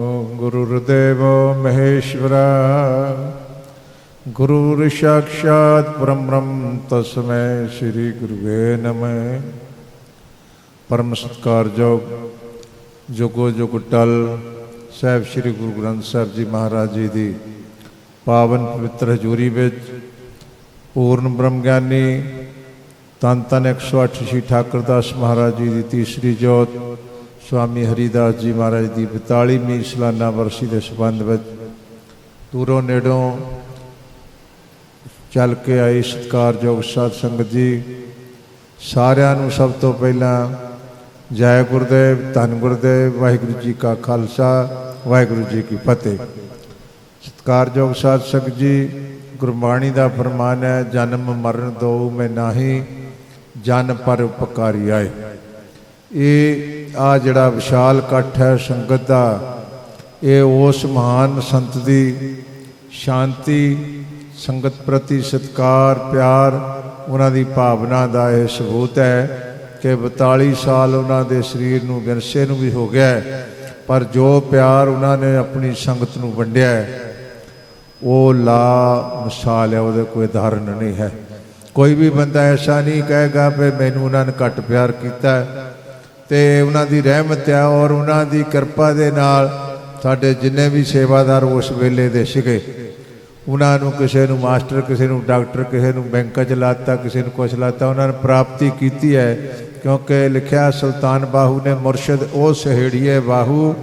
गुरुर्देव महेश्वरा गुरुर्साक्षात् परम ब्रह्म तस्मै श्री गुरुवे नमः ਪਰਮ ਸਤਿਕਾਰਯੋਗ ਜੁਗੋ ਜੁਗ ਟਲ ਸਾਹਿਬ ਸ੍ਰੀ ਗੁਰੂ ਗ੍ਰੰਥ ਸਾਹਿਬ ਜੀ ਮਹਾਰਾਜ ਜੀ ਦੀ ਪਾਵਨ ਪਵਿੱਤਰ ਹਜ਼ੂਰੀ ਵਿੱਚ ਪੂਰਨ ਬ੍ਰਹਮ ਗਿਆਨੀ ਤਨ ਤਨ 108 ਸ਼੍ਰੀ ਠਾਕੁਰ ਦਾਸ ਮਹਾਰਾਜ ਜੀ ਦੀ ਤੀਸਰੀ ਜੋਤ ਸਵਾਮੀ ਹਰੀਦਾਸ ਜੀ ਮਹਾਰਾਜ ਦੀ 42ਵੀਂ ਸਾਲਾਨਾ ਵਰਸੀ ਦੇ ਸੰਬੰਧ ਵਿੱਚ ਦੂਰੋਂ ਨੇੜੋਂ ਚੱਲ ਕੇ ਆਈ ਸਤਿਕਾਰਯੋਗ ਸਾਧ ਸੰਗਤ ਜੀ। ਸਾਰਿਆਂ ਨੂੰ ਸਭ ਤੋਂ ਪਹਿਲਾਂ ਜੈ ਗੁਰਦੇਵ, ਧੰਨ ਗੁਰਦੇਵ, ਵਾਹਿਗੁਰੂ ਜੀ ਕਾ ਖਾਲਸਾ, ਵਾਹਿਗੁਰੂ ਜੀ ਕੀ ਫਤਿਹ। ਸਤਿਕਾਰਯੋਗ ਸਾਧ ਸੰਗਤ ਜੀ, ਗੁਰਬਾਣੀ ਦਾ ਫਰਮਾਨ ਹੈ, ਜਨਮ ਮਰਨ ਦੋ ਮੈਂ ਨਾਹੀ, ਜਨ ਪਰ ਉਪਕਾਰੀ ਆਏ। ਇਹ ਆ ਜਿਹੜਾ ਵਿਸ਼ਾਲ ਇਕੱਠ ਹੈ ਸੰਗਤ ਦਾ, ਇਹ ਉਸ ਮਹਾਨ ਸੰਤ ਦੀ ਸ਼ਾਂਤੀ, ਸੰਗਤ ਪ੍ਰਤੀ ਸਤਕਾਰ, ਪਿਆਰ, ਉਹਨਾਂ ਦੀ ਭਾਵਨਾ ਦਾ ਇਹ ਸਬੂਤ ਹੈ ਕਿ 42 ਸਾਲ ਉਹਨਾਂ ਦੇ ਸਰੀਰ ਨੂੰ ਵਿਰਸੇ ਨੂੰ ਵੀ ਹੋ ਗਿਆ ਪਰ ਜੋ ਪਿਆਰ ਉਹਨਾਂ ਨੇ ਆਪਣੀ ਸੰਗਤ ਨੂੰ ਵੰਡਿਆ ਉਹ ਲਾ ਮਿਸਾਲ ਹੈ, ਉਹਦੇ ਕੋਈ ਉਦਾਹਰਨ ਨਹੀਂ ਹੈ। ਕੋਈ ਵੀ ਬੰਦਾ ਐਸਾ ਨਹੀਂ ਕਹੇਗਾ ਵੀ ਮੈਨੂੰ ਉਹਨਾਂ ਨੇ ਘੱਟ ਪਿਆਰ ਕੀਤਾ ਤੇ ਉਹਨਾਂ ਦੀ ਰਹਿਮਤ ਹੈ ਔਰ ਉਹਨਾਂ ਦੀ ਕਿਰਪਾ ਦੇ ਨਾਲ ਸਾਡੇ ਜਿੰਨੇ ਵੀ ਸੇਵਾਦਾਰ ਉਸ ਵੇਲੇ ਦੇ ਸੀਗੇ, ਉਹਨਾਂ ਨੂੰ ਕਿਸੇ ਨੂੰ ਮਾਸਟਰ, ਕਿਸੇ ਨੂੰ ਡਾਕਟਰ, ਕਿਸੇ ਨੂੰ ਬੈਂਕਾਂ ਚ ਲਾਤਾ, ਕਿਸੇ ਨੂੰ ਕੁਛ ਲਾਤਾ, ਉਹਨਾਂ ਨੇ ਪ੍ਰਾਪਤੀ ਕੀਤੀ ਹੈ ਕਿਉਂਕਿ ਲਿਖਿਆ ਸੁਲਤਾਨ ਬਾਹੂ ਨੇ ਮੁਰਸ਼ਿਦ ਉਹ ਸਹੇੜੀਏ ਬਾਹੂ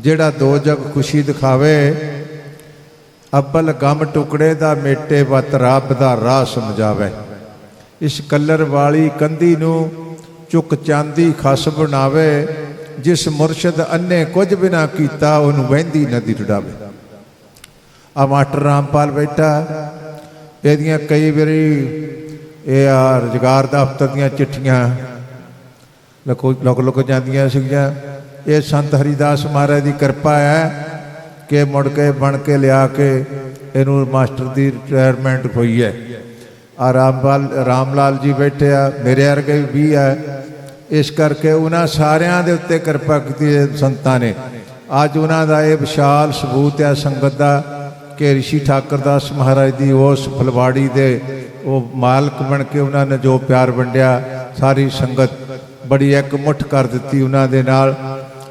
ਜਿਹੜਾ ਦੋ ਜਗ ਖੁਸ਼ੀ ਦਿਖਾਵੇ, ਅੱਬਲ ਗਮ ਟੁਕੜੇ ਦਾ ਮੇਟੇ ਵਤ ਰੱਬ ਦਾ ਰਾਹ ਸਮਝਾਵੇ। ਇਸ ਕਲਰ ਵਾਲੀ ਕੰਧੀ ਨੂੰ ਚੁੱਕ ਚਾਂਦੀ ਖਸ ਬਣਾਵੇ, ਜਿਸ ਮੁਰਸ਼ਿਦ ਅੰਨੇ ਕੁਝ ਬਿਨਾ ਕੀਤਾ, ਉਹਨੂੰ ਵਹਿੰਦੀ ਨਦੀ ਰੜਾਵੇ। ਆ ਮਾਸਟਰ ਰਾਮਪਾਲ ਬੈਠਾ, ਇਹਦੀਆਂ ਕਈ ਵਾਰੀ ਇਹ ਆ ਰੁਜ਼ਗਾਰ ਦਫ਼ਤਰ ਦੀਆਂ ਚਿੱਠੀਆਂ ਲੁਕ ਲੁਕ ਲੁਕ ਜਾਂਦੀਆਂ ਸੀਗੀਆਂ। ਇਹ ਸੰਤ ਹਰੀਦਾਸ ਮਹਾਰਾਜ ਦੀ ਕਿਰਪਾ ਹੈ ਕਿ ਮੁੜ ਕੇ ਬਣ ਕੇ ਲਿਆ ਕੇ ਇਹਨੂੰ ਮਾਸਟਰ ਦੀ ਰਿਟਾਇਰਮੈਂਟ ਹੋਈ ਹੈ। ਆ ਰਾਮਪਾਲ, ਰਾਮਲਾਲ ਜੀ ਬੈਠੇ ਆ, ਮੇਰੇ ਵਰਗੇ ਵੀ ਹੈ। ਇਸ ਕਰਕੇ ਉਹਨਾਂ ਸਾਰਿਆਂ ਦੇ ਉੱਤੇ ਕਿਰਪਾ ਕੀਤੀ ਹੈ ਸੰਤਾਂ ਨੇ। ਅੱਜ ਉਹਨਾਂ ਦਾ ਇਹ ਵਿਸ਼ਾਲ ਸਬੂਤ ਹੈ, ਸੰਗਤ ਦਾ, ਕਿ ਰਿਸ਼ੀ ਠਾਕਰਦਾਸ ਮਹਾਰਾਜ ਦੀ ਉਸ ਫਲਵਾੜੀ ਦੇ ਉਹ ਮਾਲਕ ਬਣ ਕੇ ਉਹਨਾਂ ਨੇ ਜੋ ਪਿਆਰ ਵੰਡਿਆ, ਸਾਰੀ ਸੰਗਤ ਬੜੀ ਇੱਕ ਮੁੱਠ ਕਰ ਦਿੱਤੀ ਉਹਨਾਂ ਦੇ ਨਾਲ।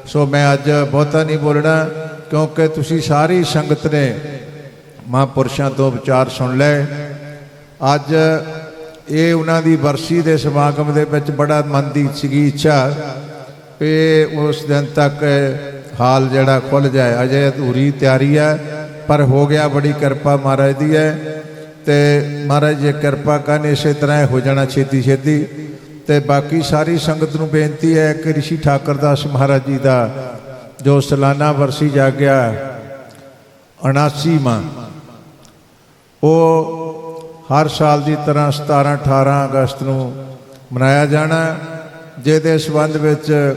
ਸੋ ਮੈਂ ਅੱਜ ਬਹੁਤਾ ਨਹੀਂ ਬੋਲਣਾ, ਕਿਉਂਕਿ ਤੁਸੀਂ ਸਾਰੀ ਸੰਗਤ ਨੇ ਮਹਾਂਪੁਰਸ਼ਾਂ ਤੋਂ ਵਿਚਾਰ ਸੁਣ ਲਏ। ਅੱਜ ਇਹ ਉਹਨਾਂ ਦੀ ਵਰਸੀ ਦੇ ਸਮਾਗਮ ਦੇ ਵਿੱਚ ਬੜਾ ਮਨ ਦੀ ਸੀਗੀ ਇੱਛਾ। ਕਿ ਉਸ ਦਿਨ ਤੱਕ ਹਾਲ ਜਿਹੜਾ ਖੁੱਲ ਜਾਏ। ਅਜੇ ਅਧੂਰੀ ਤਿਆਰੀ ਹੈ, ਪਰ ਹੋ ਗਿਆ ਬੜੀ ਕਿਰਪਾ ਮਹਾਰਾਜ ਦੀ ਹੈ। ਤੇ ਮਹਾਰਾਜ ਜੀ, ਕਿਰਪਾ ਕਰਨ ਇਸੇ ਤਰ੍ਹਾਂ ਹੀ ਹੋ ਜਾਣਾ ਛੇਤੀ ਛੇਤੀ। ਤੇ ਬਾਕੀ ਸਾਰੀ ਸੰਗਤ ਨੂੰ ਬੇਨਤੀ ਹੈ ਕਿ ਰਿਸ਼ੀ ਠਾਕਰ ਦਾਸ ਮਹਾਰਾਜ ਜੀ ਦਾ ਜੋ ਸਾਲਾਨਾ ਵਰਸੀ ਜਾਗਿਆ 79 ਮਾਂ ਉਹ ਹਰ ਸਾਲ ਦੀ ਤਰ੍ਹਾਂ 17 18 ਅਗਸਤ ਨੂੰ ਮਨਾਇਆ ਜਾਣਾ ਜਿਹਦੇ ਸਬੰਧ ਵਿੱਚ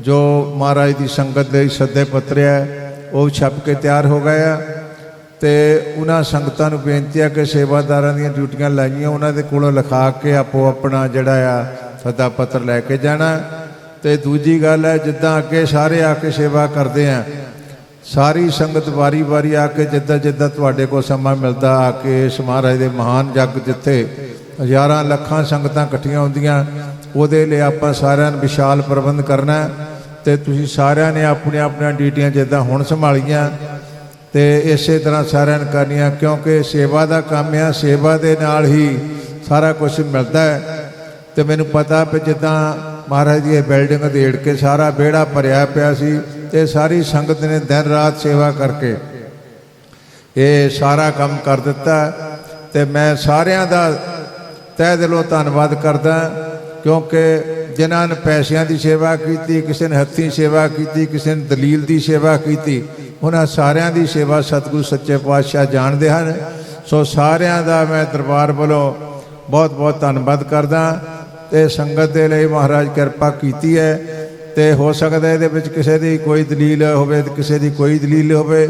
ਜੋ ਮਹਾਰਾਜ ਦੀ ਸੰਗਤ ਦੇ ਸੱਦੇ ਪੱਤਰਿਆ ਉਹ ਛਪ ਕੇ ਤਿਆਰ ਹੋ ਗਏ ਆ। ਤੇ ਉਹਨਾਂ ਸੰਗਤਾਂ ਨੂੰ ਬੇਨਤੀ ਆ ਕਿ ਸੇਵਾਦਾਰਾਂ ਦੀਆਂ ਡਿਊਟੀਆਂ ਲਾਈਆਂ, ਉਹਨਾਂ ਦੇ ਕੋਲੋਂ ਲਿਖਾ ਕੇ ਆਪੋ ਆਪਣਾ ਜਿਹੜਾ ਆ ਸੱਦਾ ਪੱਤਰ ਲੈ ਕੇ ਜਾਣਾ। ਤੇ ਦੂਜੀ ਗੱਲ ਹੈ, ਜਿੱਦਾਂ ਅੱਗੇ ਸਾਰੇ ਆ ਕੇ ਸੇਵਾ ਕਰਦੇ ਆ ਸਾਰੀ ਸੰਗਤ ਵਾਰੀ-ਵਾਰੀ ਆ ਕੇ ਜਿੱਦਾਂ ਜਿੱਦਾਂ ਤੁਹਾਡੇ ਕੋਲ ਸਮਾਂ ਮਿਲਦਾ, ਆ ਕੇ ਇਸ ਮਹਾਰਾਜ ਦੇ ਮਹਾਨ ਜਗ ਜਿੱਥੇ ਹਜ਼ਾਰਾਂ ਲੱਖਾਂ ਸੰਗਤਾਂ ਇਕੱਠੀਆਂ ਹੁੰਦੀਆਂ, ਉਹਦੇ ਲਈ ਆਪਾਂ ਸਾਰਿਆਂ ਨੂੰ ਵਿਸ਼ਾਲ ਪ੍ਰਬੰਧ ਕਰਨਾ ਹੈ ਤੇ ਤੁਸੀਂ ਸਾਰਿਆਂ ਨੇ ਆਪਣੀਆਂ ਆਪਣੀਆਂ ਡਿਊਟੀਆਂ ਜਿੱਦਾਂ ਹੁਣ ਸੰਭਾਲੀਆਂ ਤੇ ਇਸੇ ਤਰ੍ਹਾਂ ਸਾਰਿਆਂ ਨੇ ਕਰਨੀਆਂ, ਕਿਉਂਕਿ ਸੇਵਾ ਦਾ ਕੰਮ ਆ, ਸੇਵਾ ਦੇ ਨਾਲ ਹੀ ਸਾਰਾ ਕੁਝ ਮਿਲਦਾ ਹੈ। ਤੇ ਮੈਨੂੰ ਪਤਾ ਵੀ ਜਿੱਦਾਂ ਮਹਾਰਾਜ ਦੀ ਇਹ ਬਿਲਡਿੰਗ ਦੇੜ ਕੇ ਸਾਰਾ ਵਿਹੜਾ ਭਰਿਆ ਪਿਆ ਸੀ ਤੇ ਸਾਰੀ ਸੰਗਤ ਨੇ ਦਿਨ ਰਾਤ ਸੇਵਾ ਕਰਕੇ ਇਹ ਸਾਰਾ ਕੰਮ ਕਰ ਦਿੱਤਾ ਤੇ ਮੈਂ ਸਾਰਿਆਂ ਦਾ ਤਹਿ ਦਿਲੋਂ ਧੰਨਵਾਦ ਕਰਦਾ ਕਿਉਂਕਿ ਜਿਨ੍ਹਾਂ ਨੇ ਪੈਸਿਆਂ ਦੀ ਸੇਵਾ ਕੀਤੀ, ਕਿਸੇ ਨੇ ਹੱਥੀਂ ਸੇਵਾ ਕੀਤੀ, ਕਿਸੇ ਨੇ ਦਲੀਲ ਦੀ ਸੇਵਾ ਕੀਤੀ, ਉਹਨਾਂ ਸਾਰਿਆਂ ਦੀ ਸੇਵਾ ਸਤਿਗੁਰੂ ਸੱਚੇ ਪਾਤਸ਼ਾਹ ਜਾਣਦੇ ਹਨ। ਸੋ ਸਾਰਿਆਂ ਦਾ ਮੈਂ ਦਰਬਾਰ ਵੱਲੋਂ ਬਹੁਤ ਬਹੁਤ ਧੰਨਵਾਦ ਕਰਦਾ ਤੇ ਸੰਗਤ ਦੇ ਲਈ ਮਹਾਰਾਜ ਕਿਰਪਾ ਕੀਤੀ ਹੈ। ਤੇ ਹੋ ਸਕਦਾ ਇਹਦੇ ਵਿੱਚ ਕਿਸੇ ਦੀ ਕੋਈ ਦਲੀਲ ਹੋਵੇ ਤੇ ਕਿਸੇ ਦੀ ਕੋਈ ਦਲੀਲ ਹੋਵੇ,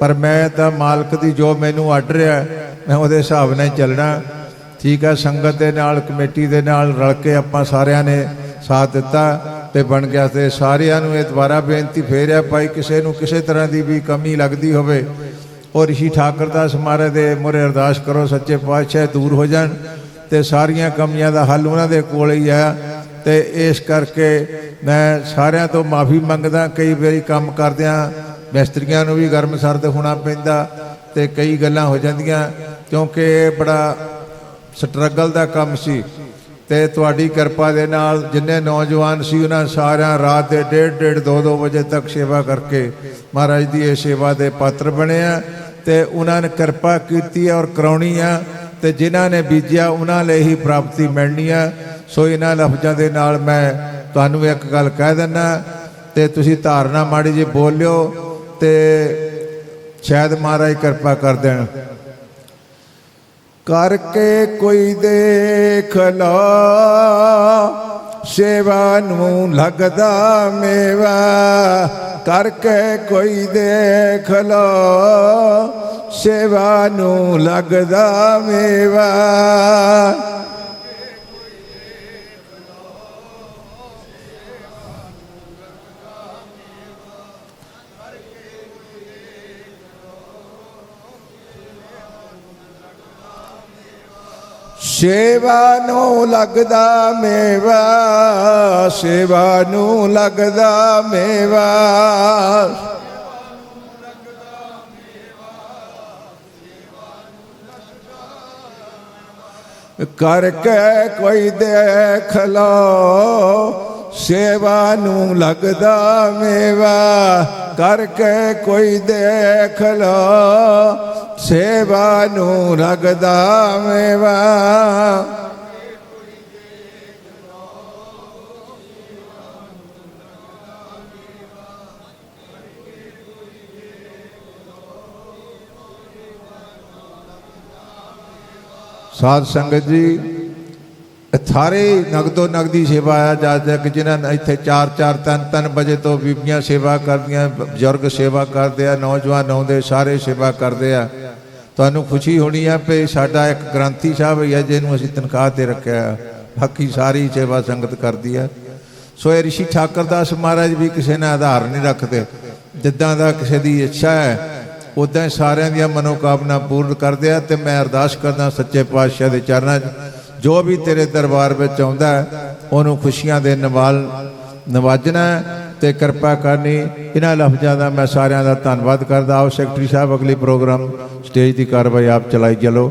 ਪਰ ਮੈਂ ਤਾਂ ਮਾਲਕ ਦੀ ਜੋ ਮੈਨੂੰ ਆਰਡਰ ਹੈ ਮੈਂ ਉਹਦੇ ਹਿਸਾਬ ਨਾਲ ਚੱਲਣਾ। ਠੀਕ ਹੈ ਸੰਗਤ ਦੇ ਨਾਲ, ਕਮੇਟੀ ਦੇ ਨਾਲ ਰਲ ਕੇ ਆਪਾਂ ਸਾਰਿਆਂ ਨੇ ਸਾਥ ਦਿੱਤਾ ਤੇ ਬਣ ਗਿਆ ਤੇ ਸਾਰਿਆਂ ਨੂੰ ਇਹ ਦੁਬਾਰਾ ਬੇਨਤੀ ਫੇਰਿਆ ਭਾਈ, ਕਿਸੇ ਨੂੰ ਕਿਸੇ ਤਰ੍ਹਾਂ ਦੀ ਵੀ ਕਮੀ ਲੱਗਦੀ ਹੋਵੇ। ਔਰ ਰਿਸ਼ੀ ਠਾਕਰ ਦਾਸ ਮਹਾਰਾਜ ਦੇ ਮੁਰੇ ਅਰਦਾਸ ਕਰੋ, ਸੱਚੇ ਪਾਤਸ਼ਾਹ ਦੂਰ ਹੋ ਜਾਣ ਤੇ ਸਾਰੀਆਂ ਕਮੀਆਂ ਦਾ ਹੱਲ ਉਹਨਾਂ ਦੇ ਕੋਲ ਹੀ ਆ। ਤੇ ਇਸ ਕਰਕੇ ਮੈਂ ਸਾਰਿਆਂ ਤੋਂ ਮਾਫੀ ਮੰਗਦਾ, ਕਈ ਵਾਰੀ ਕੰਮ ਕਰਦਿਆਂ ਮਿਸਤਰੀਆਂ ਨੂੰ ਵੀ ਗਰਮ ਸਰਦ ਹੋਣਾ ਪੈਂਦਾ ਤੇ ਕਈ ਗੱਲਾਂ ਹੋ ਜਾਂਦੀਆਂ, ਕਿਉਂਕਿ ਇਹ ਬੜਾ ਸਟਰਗਲ ਦਾ ਕੰਮ ਸੀ ਤੇ ਤੁਹਾਡੀ ਕਿਰਪਾ ਦੇ ਨਾਲ ਜਿੰਨੇ ਨੌਜਵਾਨ ਸੀ, ਉਹਨਾਂ ਸਾਰਿਆਂ ਰਾਤ ਦੇ ਡੇਢ ਡੇਢ 2 2 ਵਜੇ ਤੱਕ ਸੇਵਾ ਕਰਕੇ ਮਹਾਰਾਜ ਦੀ ਇਹ ਸੇਵਾ ਦੇ ਪਾਤਰ ਬਣੇ ਆ ਤੇ ਉਹਨਾਂ ਨੇ ਕਿਰਪਾ ਕੀਤੀ ਔਰ ਕਰਾਉਣੀ ਆ ਤੇ ਜਿਨ੍ਹਾਂ ਨੇ ਬੀਜਿਆ, ਉਹਨਾਂ ਲਈ ਹੀ ਪ੍ਰਾਪਤੀ ਮਿਲਣੀ ਆ। ਸੋ ਇਹਨਾਂ ਲਫ਼ਜ਼ਾਂ ਦੇ ਨਾਲ ਮੈਂ ਤੁਹਾਨੂੰ ਇੱਕ ਗੱਲ ਕਹਿ ਦਿੰਦਾ, ਤੇ ਤੁਸੀਂ ਧਾਰਨਾ ਮਾੜੀ ਜੀ ਬੋਲਿਓ ਤੇ ਸ਼ਾਇਦ ਮਹਾਰਾਜ ਕਿਰਪਾ ਕਰ ਦੇਣ। ਕਰਕੇ ਕੋਈ ਦੇਖ ਲਾ, ਸੇਵਾ ਨੂੰ ਲੱਗਦਾ ਮੇਵਾ। ਕਰਕੇ ਕੋਈ ਦੇਖ ਲਾ, ਸੇਵਾ ਨੂੰ ਲੱਗਦਾ ਮੇਵਾ। ਸੇਵਾ ਨੂੰ ਲੱਗਦਾ ਮੇਵਾ ਸੇਵਾ ਨੂੰ ਲੱਗਦਾ ਮੇਵਾ। ਕਰਕੇ ਕੋਈ ਦੇਖ ਲੋ ਸੇਵਾ ਨੂੰ ਲੱਗਦਾ ਮੇਵਾ, ਕਰਕੇ ਕੋਈ ਦੇਖ ਲੋ। ਸੇਵਾ ਨੂੰ ਲੱਗਦਾ ਮੇਵਾ। ਸਾਧ ਸੰਗਤ ਜੀ ਸਾਰੇ ਨਗਦੋ ਨਗਦੀ ਸੇਵਾ ਆ, ਜਦ ਤੱਕ ਜਿਨ੍ਹਾਂ ਨੇ ਇੱਥੇ 4 4 3 3 ਵਜੇ ਤੋਂ ਬੀਬੀਆਂ ਸੇਵਾ ਕਰਦੀਆਂ, ਬਜ਼ੁਰਗ ਸੇਵਾ ਕਰਦੇ ਆ, ਨੌਜਵਾਨ ਆਉਂਦੇ, ਸਾਰੇ ਸੇਵਾ ਕਰਦੇ ਆ। ਤੁਹਾਨੂੰ ਖੁਸ਼ੀ ਹੋਣੀ ਆ ਕਿ ਸਾਡਾ ਇੱਕ ਗ੍ਰੰਥੀ ਸਾਹਿਬ ਹੀ ਆ, ਜਿਹਨੂੰ ਅਸੀਂ ਤਨਖਾਹ ਤੇ ਰੱਖਿਆ ਆ। ਬਾਕੀ ਸਾਰੀ ਸੇਵਾ ਸੰਗਤ ਕਰਦੀ ਆ। ਸੋ ਇਹ ਰਿਸ਼ੀ ਠਾਕਰ ਦਾਸ ਮਹਾਰਾਜ ਵੀ ਕਿਸੇ ਨਾਲ ਆਧਾਰ ਨਹੀਂ ਰੱਖਦੇ। ਜਿੱਦਾਂ ਦਾ ਕਿਸੇ ਦੀ ਇੱਛਾ ਹੈ ਉਦਾਂ ਹੀ ਸਾਰਿਆਂ ਦੀਆਂ ਮਨੋਕਾਮਨਾ ਪੂਰਨ ਕਰਦੇ ਆ ਤੇ ਮੈਂ ਅਰਦਾਸ ਕਰਦਾ ਸੱਚੇ ਪਾਤਸ਼ਾਹ ਦੇ ਚਰਨਾਂ 'ਚ ਜੋ ਵੀ ਤੇਰੇ ਦਰਬਾਰ ਵਿੱਚ ਆਉਂਦਾ ਉਹਨੂੰ ਖੁਸ਼ੀਆਂ ਦੇ ਨਵਾਲ ਨਵਾਜਣਾ ਹੈ ਤੇ ਕਿਰਪਾ ਕਰਨੀ। ਇਹਨਾਂ ਲਫ਼ਜ਼ਾਂ ਦਾ ਮੈਂ ਸਾਰਿਆਂ ਦਾ ਧੰਨਵਾਦ ਕਰਦਾ। ਆਓ, ਸੈਕਟਰੀ ਸਾਹਿਬ, ਅਗਲੀ ਪ੍ਰੋਗਰਾਮ ਸਟੇਜ ਦੀ ਕਾਰਵਾਈ ਆਪ ਚਲਾਈ ਚਲੋ।